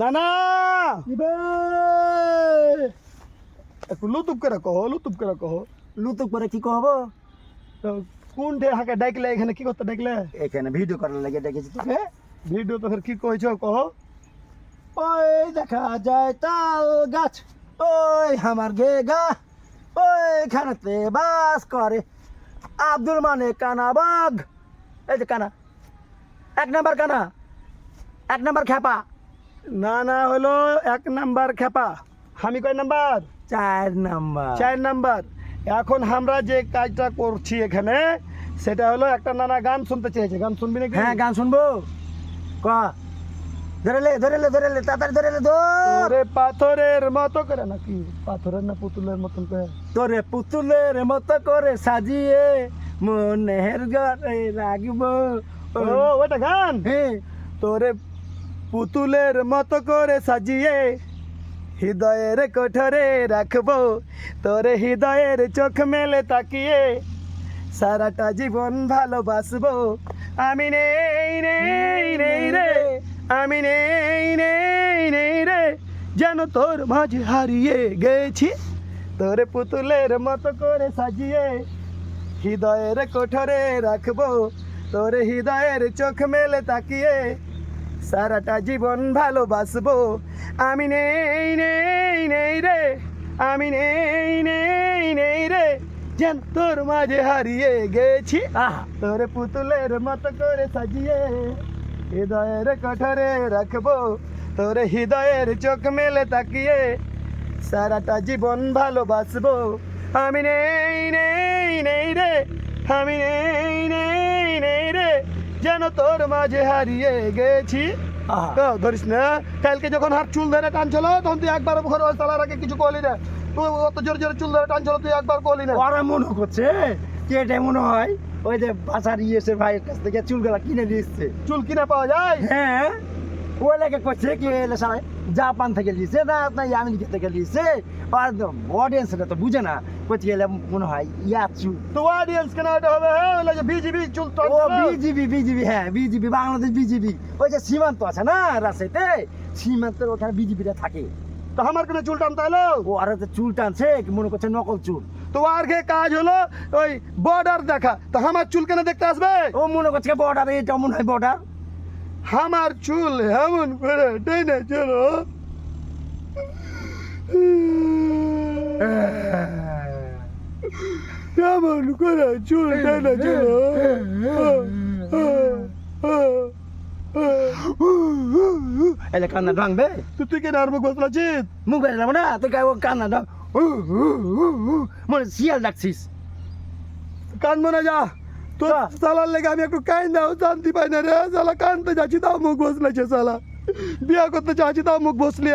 না না একটু লুতুপ করে কহ লুতুপ করে কহ। লুতুক করে কি কহব তো কোনটে হাঁকে ডাকলে এখানে কি করতে ডাকলে? এখানে ভিডিও করার লাগে ডেকেছি তোকে ভিডিও তো ফের কি কইছ কহ? ওই দেখা যায় তাল গাছ ওই আমার গে গা ওই খানাতে বাস করে। আব্দুল মানে কানা বাঘ। এই যে কানা। এক নাম্বার কানা এক নাম্বার খেপা না না হলো এক নাম্বার খেপা। আমি কয় নাম্বার? চার নাম্বার। চার নাম্বার। এখন আমরা যে কাজটা করছি এখানে সেটা হলো একটা নানা গান শুনতে চেয়েছে। গান শুনবি নাকি? হ্যাঁ গান শুনব। ক? ধরে লে ধরে লে ধরে লে তাড়াতাড়ি ধরে লে ধর। পাথরের মতো করে নাকি? পাথরের না পুতুলের মতন করে? তোরে পুতুলের মতো করে সাজিয়ে মনের ঘরে রাখব। ও ওটা গান? হ্যাঁ। তোরে পুতুলের মতো করে সাজিয়ে হৃদয়ের কোঠরে রাখব। তোরে হৃদয়ের চোখ মেলে তাকিয়ে সারাটা জীবন ভালোবাসবো। আমি নেই নেই নেই রে, আমি নেই নেই নেই রে, যেন তোর মাঝে হারিয়ে গেছি। তোরে পুতুলের মতো করে সাজিয়ে হৃদয়ের কোঠরে রাখব। তোর হৃদয়ের চোখ মেলে তাকিয়ে সারাটা জীবন ভালোবাসবো। আমি নেই নেই নেই রে আমি নেই নেই নেই রে যেন তোর মাঝে হারিয়ে গেছি। আহা। তোর পুতুলের মতো করে সাজিয়ে হৃদয়ের কঠরে রাখব। তোর হৃদয়ের চোখ মেলে তাকিয়ে সারাটা জীবন ভালোবাসবো। আমি নেই নেই নেই রে আমি নেই নেই যেন তোর মাঝে হারিয়ে গেছি। ধরিস না কালকে যখন হাত চুল ধরে টানছিল তখন তুই একবার ঘর চালার আগে কিছু কলি না। তুই অত জোরে জোরে চুল ধরে টানছিল তুই একবার কলি না। ওরা মনে করছে কি এটা মনে হয়? ওই যে বাসার ইয়েছে ভাইয়ের কাছ থেকে চুলগুলা কিনে দিচ্ছে। চুল কিনে পাওয়া যায়? হ্যাঁ ওই লেগে করছে কি এলে সারা জাপান থেকে লিছে না না আমেরিকা থেকে লিছে। আর অডিয়েন্সটা তো বুঝে না কোথায় গেলে মনে হয় ইয়া চুল তো অডিয়েন্স কেন এটা হবে হ্যাঁ? ওই যে বিজিবি চুল ও। বিজিবি বিজিবি হ্যাঁ বিজিবি বাংলাদেশ বিজিবি। ওই যে সীমান্ত আছে না রাজশাহীতে সীমান্তের ওখানে বিজিবিরা থাকে। তো আমার কেন চুল টানতে হলো ও আর চুল টানছে কি মনে করছে নকল চুল। তো আর কে কাজ হলো? ওই বর্ডার দেখা। তো আমার চুল কেন দেখতে আসবে? ও মনে করছে বর্ডার এটা মনে হয় বর্ডার আমার চুল এমন করে টেনে চলো এমন করে চুল টেনে চলো এলে কান্না ভাঙবে তো তুই কেন আর মুখ বসলাছিস মুখ বেড়ে যাব না তুই ও কান্না ডাক মনে শিয়াল ডাকছিস কানবো না যা তো যা। সালার লেগে আমি একটু কান দাও শান্তি পাই না রে সালা কানতে যাচ্ছি তাও মুখ বসলেছে সালা বিয়া করতে চাচ্ছি তাও মুখ বসলি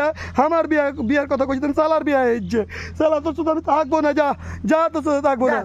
আমার বিয়া বিয়ার কথা কইছি সালার বিয়া হচ্ছে সালা, তোর শুধু আমি থাকব না, যা। যা, তোর সাথে থাকব না।